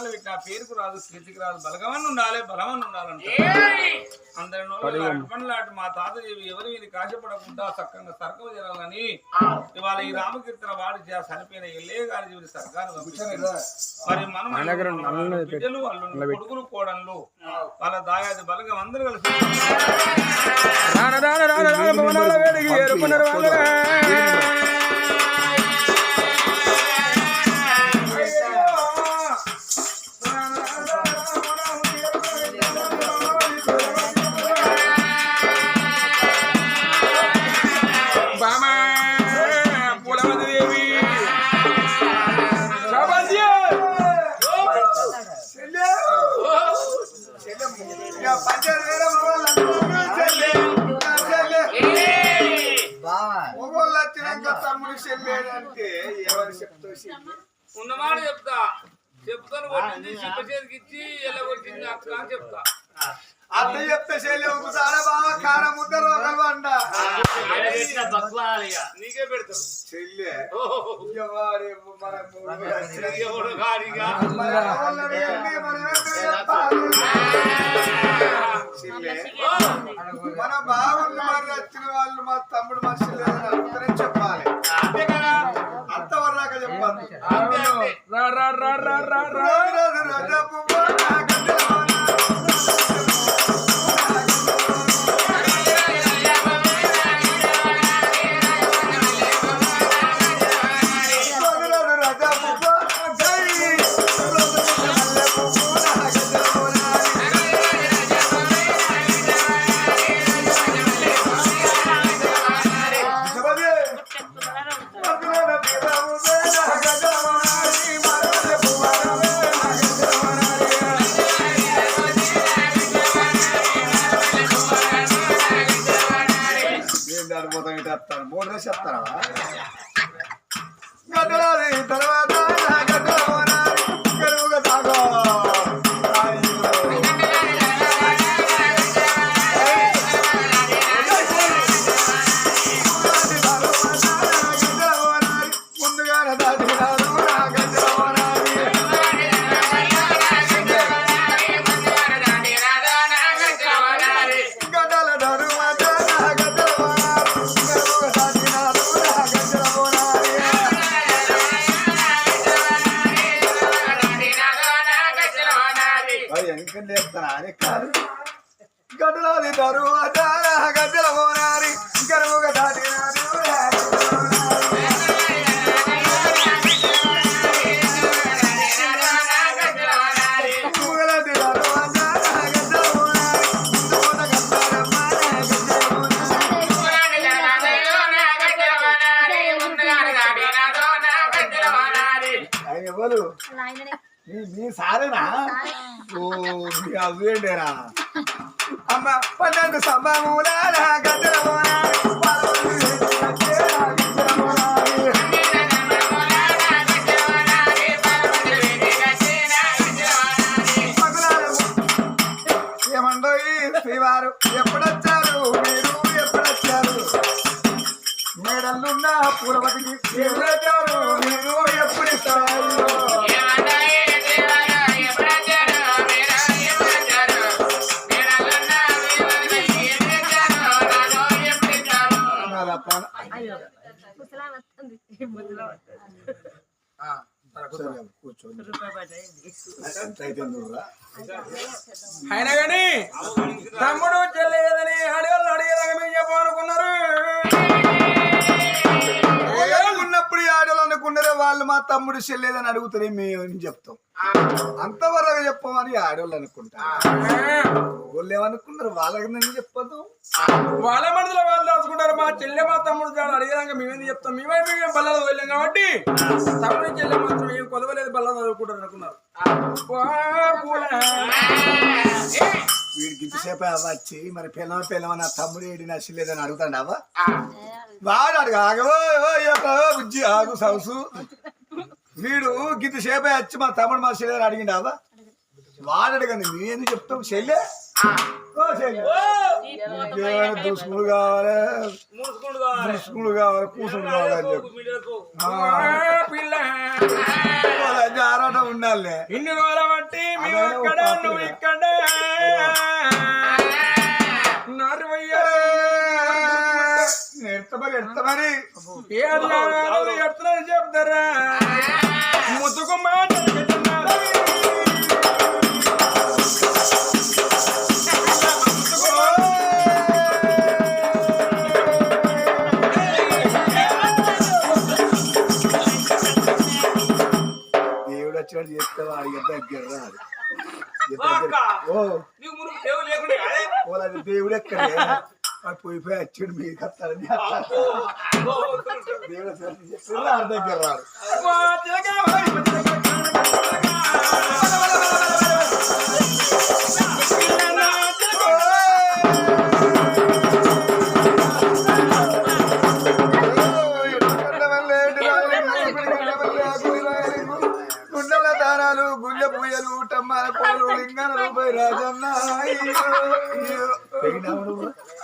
పట్నాలు పెట్టిన పేరుకు రాదు కీర్తికి రాదు బలగమని ఉండాలి బలమని ఉండాలంటే అందరి మా తాత ఎవరి మీద కాశపడకుండా చక్కగా సర్కం జరగాలని ఇవాళ ఈ రామకీర్తన వాడి చనిపోయిన ఎల్లే గారి జీవిత సర్కారు. మరి మనం బిడ్డలు వాళ్ళు కొడుకులు కోడళ్ళు వాళ్ళ దాయాది బలగం అందరూ కలిసి రాన రాన రాన రాన భవనాల మొగోళ్ళు వచ్చినాక తమ్ముడు చెల్లేదంటే ఎవరు చెప్తావు చెల్లి ఉన్నమాట చెప్తా. చెప్తాను కొట్టింది చిప్ప చేతికి ఇచ్చి ఎలా కొట్టింది అక్క అని చెప్తా. అత్త చెప్తే చెల్లి ఒకసారి బాగా కారం ముద్ద రోగలు అంట. నీకే చెల్లె మన చెప్పాలి? బావులు మరి వచ్చిన వాళ్ళు మా తమ్ముడు మనుషులు అడుగుతారని చెప్పాలి. అంతే కదా? చెప్పాలి అంతే రా రా రా రా రా రా. అయ్య, ఇంకా లేపుతారా? కాదు. గడ్డలాది తరువాత గడ్డల పోనారి గరువుగా దాటినారు నా గడ్డల పోనారి. ఏమండో ఈ శ్రీవారు ఎప్పుడొచ్చారు మీరు ఎప్పుడొచ్చారు మేడల్లున్న పూలవతికి తమ్ముడు చెల్లేదని అడుగుతారే మేము చెప్తాం? అంతవరకు చెప్పమని ఆడవాళ్ళు అనుకుంటా వాళ్ళు ఏమనుకున్నారు వాళ్ళకి నేను చెప్పదు వాళ్ళ మనసులో వాళ్ళు దాచుకుంటారు మా చెల్లె మా తమ్ముడు చాలు అడిగేదాకా మేమేంది చెప్తాం? మేమైతే మేము బల్లలో వెళ్ళాం కాబట్టి తమ్ముడు చెల్లె మాత్రం ఏం కొదవలేదు బల్ల చదువుకుంటారు అనుకున్నారు. వీడికి ఇంతసేపు వచ్చి మరి పిల్లమ పిల్లమ నా తమ్ముడు ఏడి నచ్చలేదని అడుగుతాడావా వాడు అడుగు ఆగవో బుజ్జి ఆగు సౌసు. వీడు గింతసేపే వచ్చి మా తమ్ముడు మా చెల్లెని అడిగిండావా వాడు అడగండి మేమేందుకు చెప్తాం చెల్లె? చెల్లి. దుస్తులు కావాలి? మూసుకుంటూ కావాలి కూసులు కావాలని చెప్పి. మీడకు ఆ, ఆ, పిల్ల వాళ్ళ జారాట ఉండాలి ఇన్ని రోజుల బట్టి మేము అక్కడ నువ్వు ఇక్కడ. ఎడత మరి ఏడు ఎట్లా చెప్తారా? ముద్దుకు మాట దేవుడు వచ్చినట్టు చేస్తావా ఇక దగ్గర రాదు. ఓ. దేవుడు ఎక్కడే? వాడు పోయి పోయి వచ్చాడు మీరు కత్తారని దేవుడు చెప్తే రాడు దగ్గర రాడు గుండె పూయలు టమ్మాల కోలు లింగన రూపాయి రాజన్న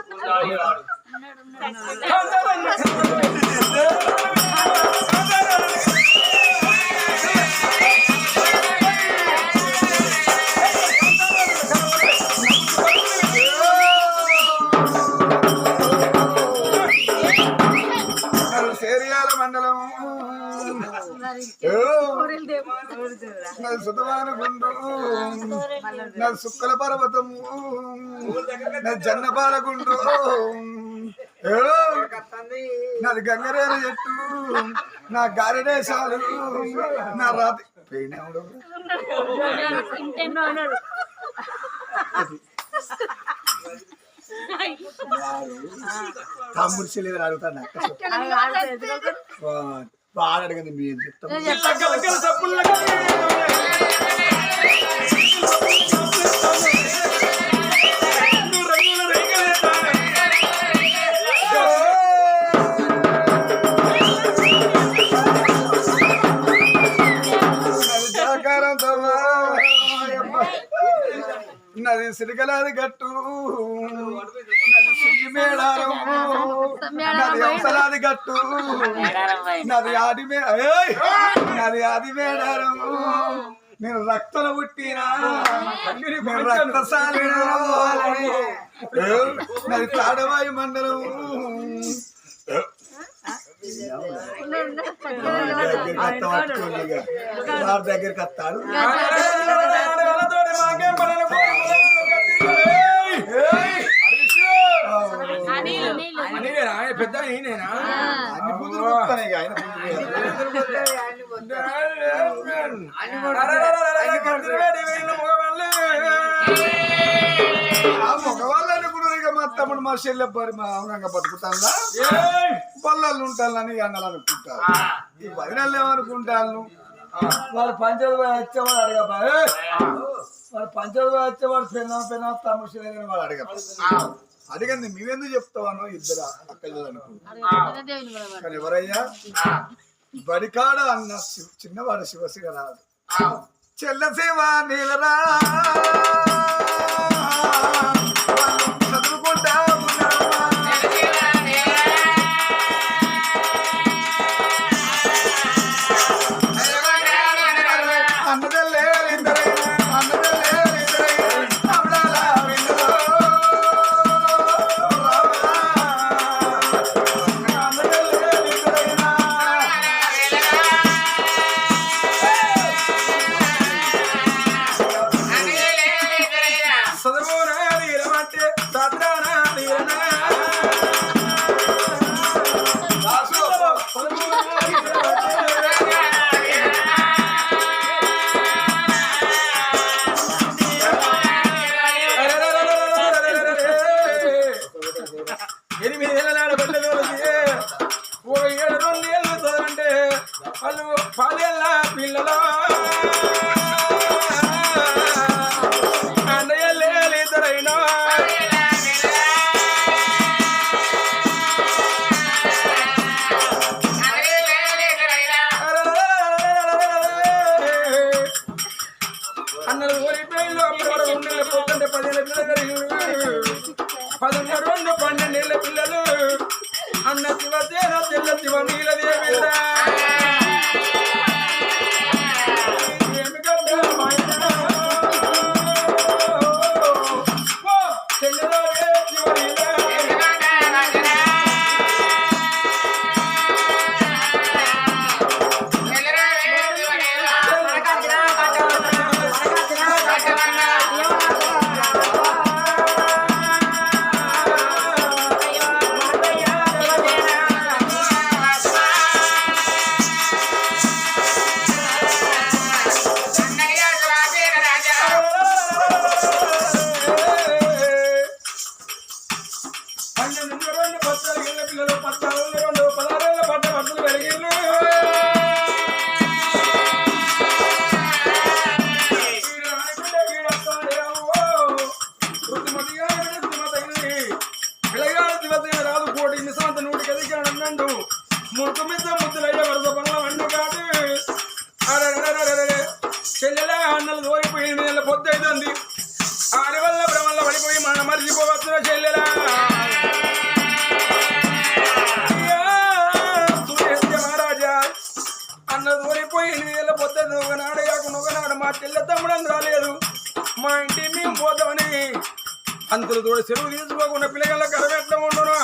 கொண்டாடி ஆடும் నాది సుతమాన గుండు నాది సుక్కల పర్వతము నాది జన్నపాల నాది గంగరేరు చెట్టు నా గారెడేశాలు నా రాతి. పోయినాడు. తమ్ముడు చెల్లెలు అడుగుతాను వాడు అడగదు మీరు చెప్తాం? నది జాకారంతో నది సిరిగలాది గట్టు. నది అవసరాది గట్టు నది ఆది మే ఏయ్! నది ఆది మేడారం నేను రక్తం పుట్టినా నేను రక్తశాలినా ఏయ్! నది తాడవాయి మండలం దగ్గరికి వస్తాడు పెద్ద ఈయనేనా అన్ని పుంజులు ఇక ఆయన పుంజులు ఆ మగవాళ్ళు అనుకున్నారు ఇక మా తమ్ముడు మా చెల్లె పరి మా అవునంగా బతుకుతాందా పల్లెలు ఉంటానని అన్నలు అనుకుంటారు ఈ వదినలు ఏమనుకుంటాను వాడు పంచాయతీ వచ్చేవాడు అడగబా వాడు పంచాయతీ వచ్చేవాడు పెన్నా పెన్నా తమ్ముడు చెల్లెని వాడు అడగ అడిగింది మేమెందుకు చెప్తావాను ఇద్దరు అక్కలు ఎవరయ్యా? బడికాడ అన్న శివ- చిన్నవాడు శివశివ రాదు. చెల్ల శివ నీలరా పలు పదెల పిల్లలా మా చెల్లె తమ్ముడు రాలేదు. మా ఇంటి మేము పోతామని. అందుకు కూడా సెలవు తీసుకోకుండా పిల్లగాళ్ళ కరవెట్ల ఉండను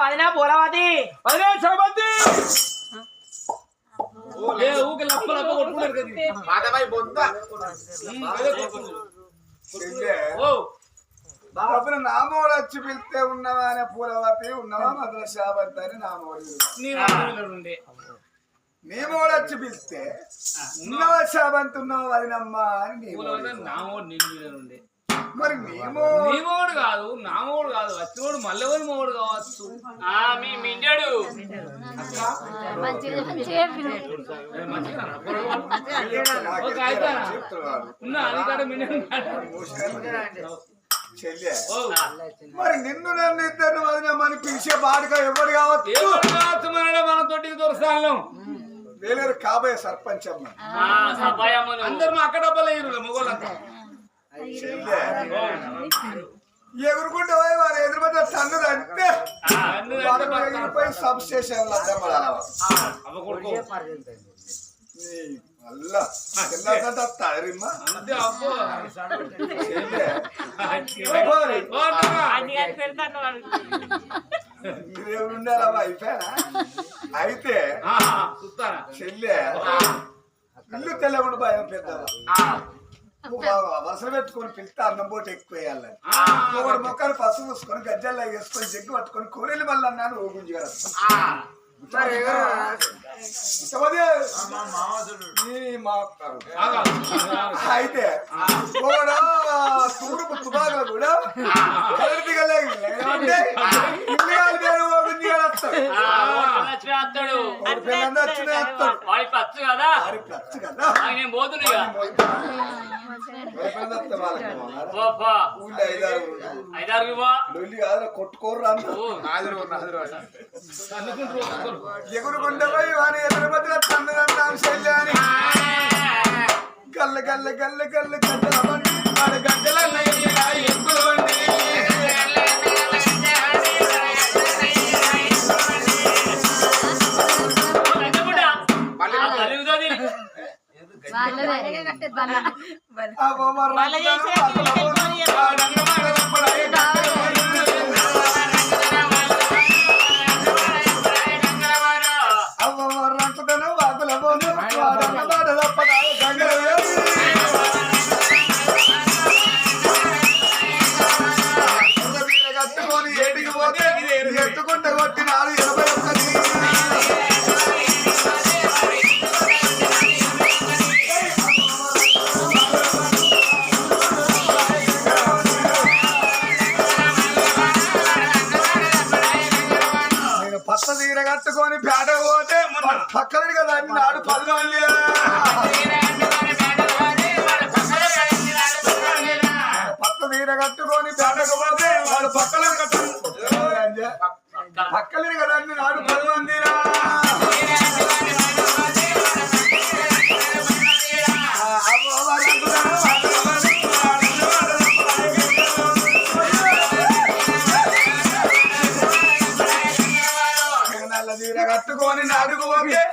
వదినా పూలవతి అదే చౌబతి ఏ ఊకే లప్ప లప్ప కొట్టుకున్నారు కదా ఇది. ఉమ్, అదే కొట్టుకున్నారు. ఓ. అప్పుడు నామోడు వచ్చి పిలిస్తే ఉన్నవా అనే పూలవతి ఉన్నవా శాబంతి అని నామోడు నేమోడు వచ్చి పిలిస్తే ఉన్నవా శాబంతి ఉన్నవా వదినమ్మా అని నామోడు నేను మరి నేమో నీ మొగుడు కాదు నా మొగుడు కాదు వచ్చినోడు మల్లెవరి మొగుడు కావచ్చు. మీ మిండాడు ఉన్నా అది చెల్లె. ఓ. మరి నిన్ను నన్ను ఇద్దరు వదినమ్మని పిలిచే బాడుక ఎవరు కావచ్చు? ఎవరు కావచ్చు మనలో మన తోటికి దొరసాలం వేలేరు కాబోయే సర్పంచ్ అమ్మ అందరు మా అక్క డబ్బలు వేయరు మొగోళ్ళంతా. ఎగురుకుంటే పోయి వారు ఎదురుపడ్డ తన్ను అంటే ఎగిరిపోయి సబ్ స్టేషన్ తెల్లారంటే వస్తారిమ్మా అంతే అబ్బో. అయితే చెల్లె ఇల్లు తెల్లగుండు భయం పెద్దవా వరుసలు పెట్టుకొని పిలిస్తే అన్నం పోటీ ఎక్కువ వేయాలని ఒకటి మొక్కలు పసుపు పూసుకొని గజ్జల్లో వేసుకొని జగ్గు పట్టుకొని కూరలు మళ్ళీ అన్నాను ఓ గుంజి గారు. అయితే ఒకడు తూర్పు కూడా కలర్ దిగలేదు. ఏమంటే వస్తే వాళ్ళకి పోవాలా? పో, పో. ఊళ్ళో ఐదారు లొల్లి కాదురా కొట్టుకోరు ఎదురు తండ్రి శల్యాని. గల్ల గల్ల గల్ల గల్ల గద్దల బండి. వాడి గద్దల ఎక్కువ బండి. వాళ్ళ చేసిన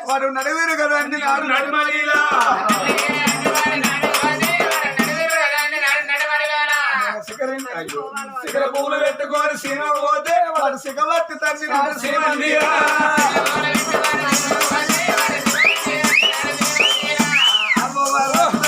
వాడు నడువురు కదా అన్ని నాడు నడుమలీలా సిగర పువ్వులు పెట్టుకొని సీమ పోతే వాడు సిగబట్టి తండ్రి నాడు సీమందిరా అమ్మవారు.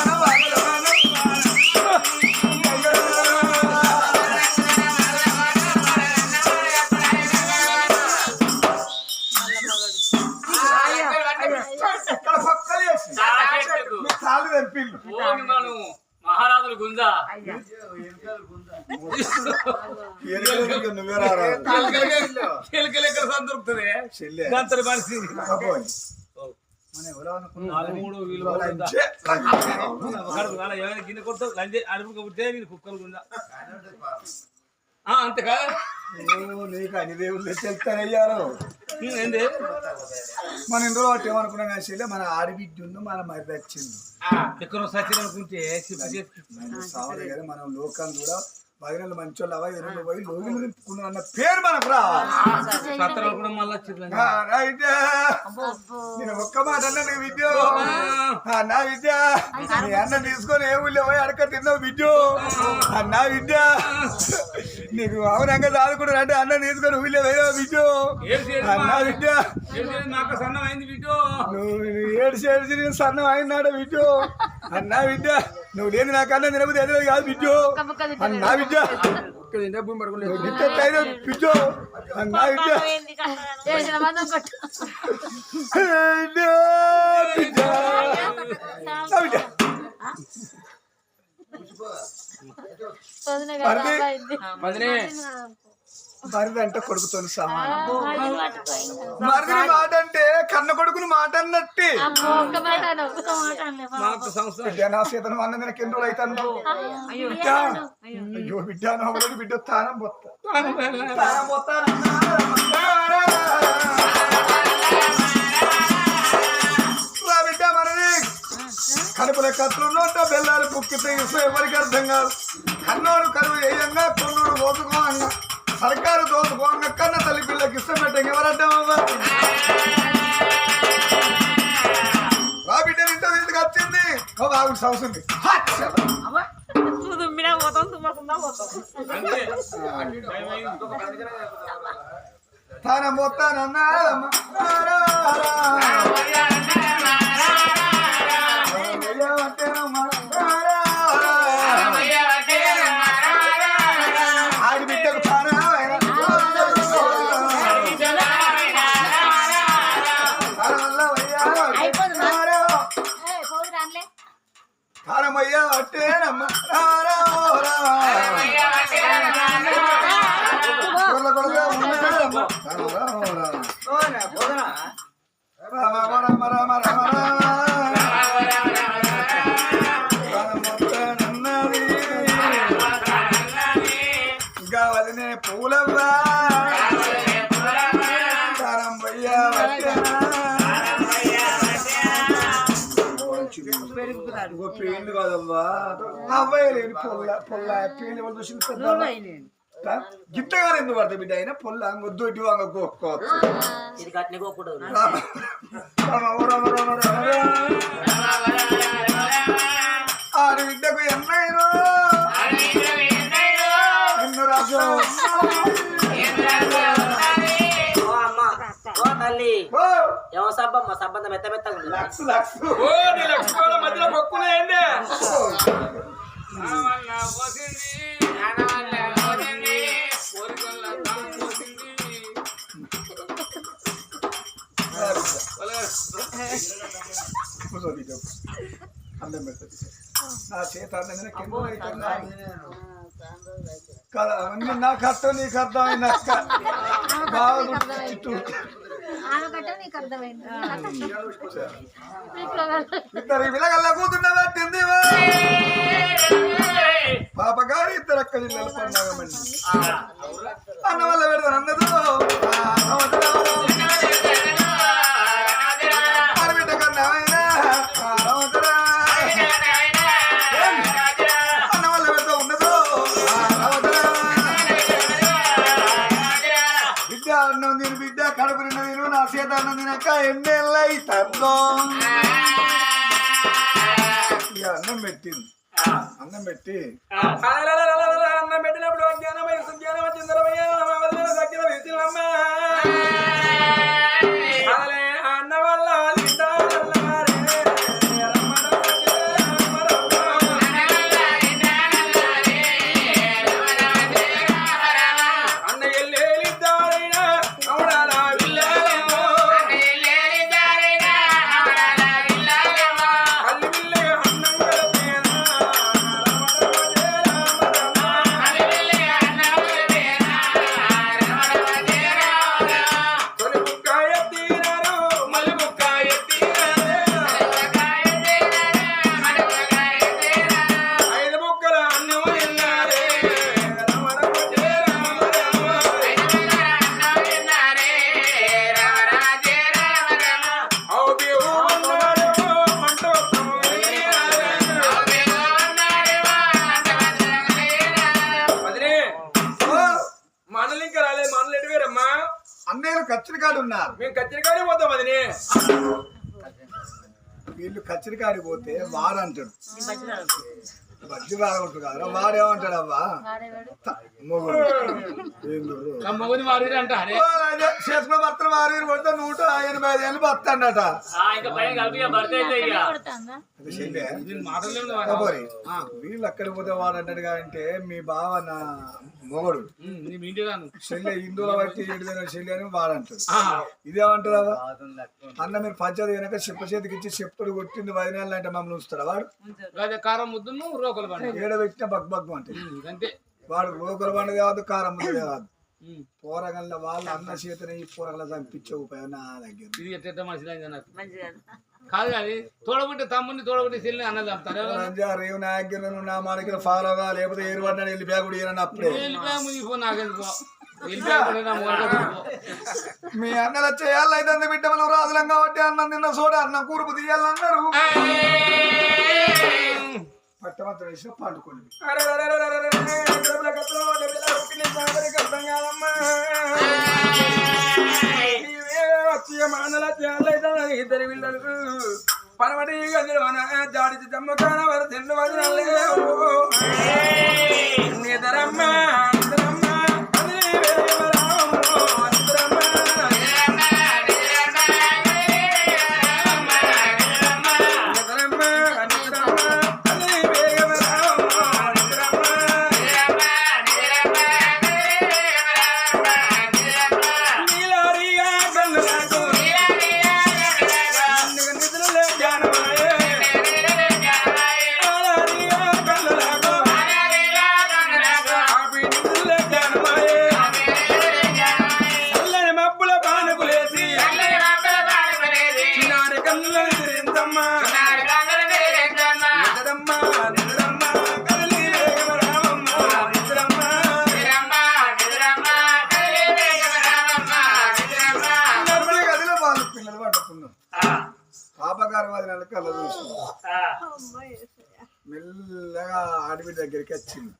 మూడు వీలు ఉందా? ఛే, ఒకడు వాళ్ళ ఏమైనా గిన్నె కొడతావు లంజే అడుపుకు పుట్టే నేను కుక్కలు గుంజా. ఆ, అంతే కదా ఓ, నీకు అన్ని దేవుళ్ళు తెలుస్తానయ్యారు మన ఇందులో ఒకటి ఏమనుకున్నాం కానీ చెల్లె మన ఆడిబిడ్డ మన మరి ఎక్కడో సచిన్ అనుకుంటే సావరే కదా మనం లోకం కూడా భజనలు మంచోళ్ళు అవ ఎరువులు పోయి లోగిలు నింపుకున్నాం అన్న పేరు మనకు రావాలి ఒక్క మాట అన్నా విద్య అన్నా విద్య నీ అన్న తీసుకొని ఏ ఊళ్ళో పోయి అడక తిన్నావు విద్య అన్నా విద్య నీకు అవునంగా దాదుకుంటారు అంటే అన్న తీసుకొని విద్య ఏడు చేసి అన్నా వీటో నువ్వు ఏడు ఏడు నేను సన్నం అయినాడు విద్య అన్నా విద్య నువ్వు లేదు నాకు అన్న తినబుద్ధి ఎదురు కాదు విద్య అన్నా అయినా విద్య అన్నా ఏంది కట్టడానికి? చేసిన మందం కొట్టు అన్నా విద్య అన్నా విద్య పొద్దున మరిది? అంటే కొడుకుతోని సమానం. మరిది మాట అంటే కన్న కొడుకుని మాట అన్నట్టే. అమ్మో, ఒక్క మాట అను. ఒక్క మాట అనలే పాపం. నాకు సంవత్సరం. బిడ్డ నా సీతను అన్న నేను ఎన్ని రోజులు అవుతాను బిడ్డ. అయ్యో. బిడ్డ నా అవలేదు బిడ్డ తానం పోతా. తానం పోతానన్నా. కడుపుల కత్తులున్నట్ట బెల్లాలు పుక్కితే ఇసు ఎవరికి అర్థం కాదు. కన్నోడు కరువు వేయంగా కొన్నోడు దోచుకోంగా సర్కారు దోచుకోంగా కన్న తల్లి పిల్లకి ఇష్టం పెట్టంగా ఎవరడ్డం అవ్వ రా బిడ్డ ఓ బాగుంది సౌసుంది నువ్వు దుమ్మినా పోతాం తుమ్మకుండా పోతాం. అంతే టైం అయింది. తన కారమయ్య కాదమ్మా అవ్వయ్య లేని పొల్ల పొల్ల పేర్లు ఎవరు చూసి గిట్టగానే ఎందుకు పడతాయి బిడ్డ అయినా? పొల్ల వద్దు ఇటు వంగ కోసుకోవచ్చు ఇది కట్నే కోకూడదు ఎన్నైనా? ఎన్నో రాజు ఓ నీ లక్ష్మణ మధ్యలో పొక్కున్నాయండి ఆవల్ల పోసింది, ఆడవల్ల పోసింది, పోరికల్ల తాను పోసింది. కూర్చో బిడ్డ అందం పెడుతుంది నా చేత అందం కింద అవుతుంది కదా నాకు అర్థం నీకు అర్థమైంది అక్క. బాగా ఇద్దరు విలగల్ల కూతున్న పట్టింది పాపగారి ఇద్దరు అక్క జిల్లలు బజ్జి రాగొట్టు కాదు వాడేమంటాడు అవ్వా మొగుడు. చేసుకున్న కొడితే నూట ఎనభై ఐదు ఏళ్ళు బతాడట. వీళ్ళు అక్కడికి పోతే వాడు అంటాడుగా అంటే మీ బావ నా మొగడు. చెల్లె హిందువుల బట్టి ఏడుదైన చెల్లె అని వాడంటాడు ఇదేమంటారా అన్న మీరు పంచాయతీ కనుక చెప్ప చేతికి ఇచ్చి చెప్పుడు కొట్టింది వదినాలు అంటే మమ్మల్ని ఉంచుతాడా వాడు? అదే కారం ముద్దును రోకలు పండు ఏడబెట్టిన బగ్ బగ్ అంటే. వాడు రోకలు పండు కాదు కారం ముద్ద కాదు ఉమ్. పోరగల్ల వాళ్ళ అన్న చేతనే ఈ పోరగల చంపించే ఉపాయం నా దగ్గర. కాదు అది తోడబుట్టి తమ్ముడిని తోడబుట్టి చెల్లి అన్నది చంపుతారు రేవు నాయకులు నా మాడికి ఫాలోగా లేకపోతే ఏరు పడ్డాడు వెళ్ళి బ్యాగుడు ఈయన అప్పుడే. వెళ్ళిపోయా మునిగిపో నాకెందుకో? వెళ్ళిపోయా కూడా. మీ అన్నల చేయాలి అయితే బిడ్డ మనం రాజులం కాబట్టి అన్నం తిన్న సోడ అన్నం కూర్పు తీయాలన్నారు. పట్టమంతా వేసిన పండుకోండి. ఇద్దరు పిల్లలు పనమటి గదిలోన జాడిచి జమ్మకాన వర తిండు వదిలే నిదరమ్మ. ఆడబిడ్డ దగ్గరికి వచ్చింది.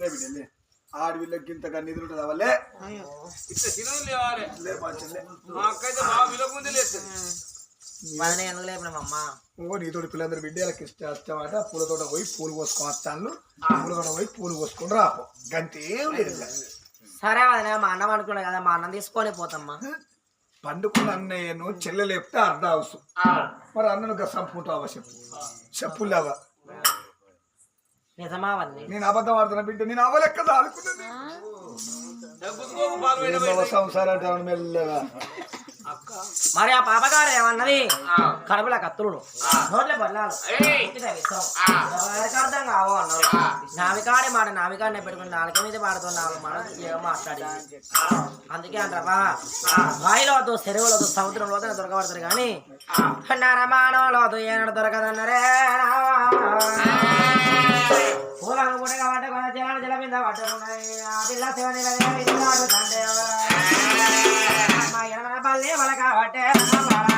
బిడ్డ ఆడబిడ్డకి ఇంతగా నిధులు ఉంటుంది అవలే నీతోటి పిల్లలందరూ బిడ్డలకి ఇష్టం ఇష్టమాట పూల తోట పోయి పూలు కోసుకొని వస్తాను పూల తోట పోయి పూలు కోసుకొని రాపో. గంతేం లేదు. ఇలా. సరే వదిన మా అన్నం అనుకున్నా కదా మా అన్నం తీసుకొని పోతమ్మా. పండుకున్న అన్నయ్యను చెల్లె లేపితే అర్ధ అవసరం. మరి అన్నను సంపుకుంటావా చెప్పు? చెప్పులేవా నిజమా వదిన నేను అబద్ధం ఆడుతున్నా బిడ్డ నేను అవలెక్క ఏమవ్వ సంసారం మెల్లగా. మరి ఆ పాపగారు ఏమన్నది? కడుపుల కత్తులు నోట్ల బొల్లాలు. ఎవరికి అర్థం కావు అన్నారు. నావికాడే మాట నావికాడిని పెట్టుకుని నాలుక మీద పాడుతున్నాను మాట ఏమో మాట్లాడి అందుకే అంటారా వాయిలో వద్దు చెరువులో వద్దు సముద్రంలో వద్దు దొరకబడతారు కానీ నరమానవలో వద్దు ఏనాడు దొరకదన్నరే? పూలను పుట్ట కాబట్టి జలాలు జల మీద పట్టుకున్నాయి ఆ పిల్ల శివని తండ్రి మా ఎనమల పల్లి వాళ్ళ కాబట్టి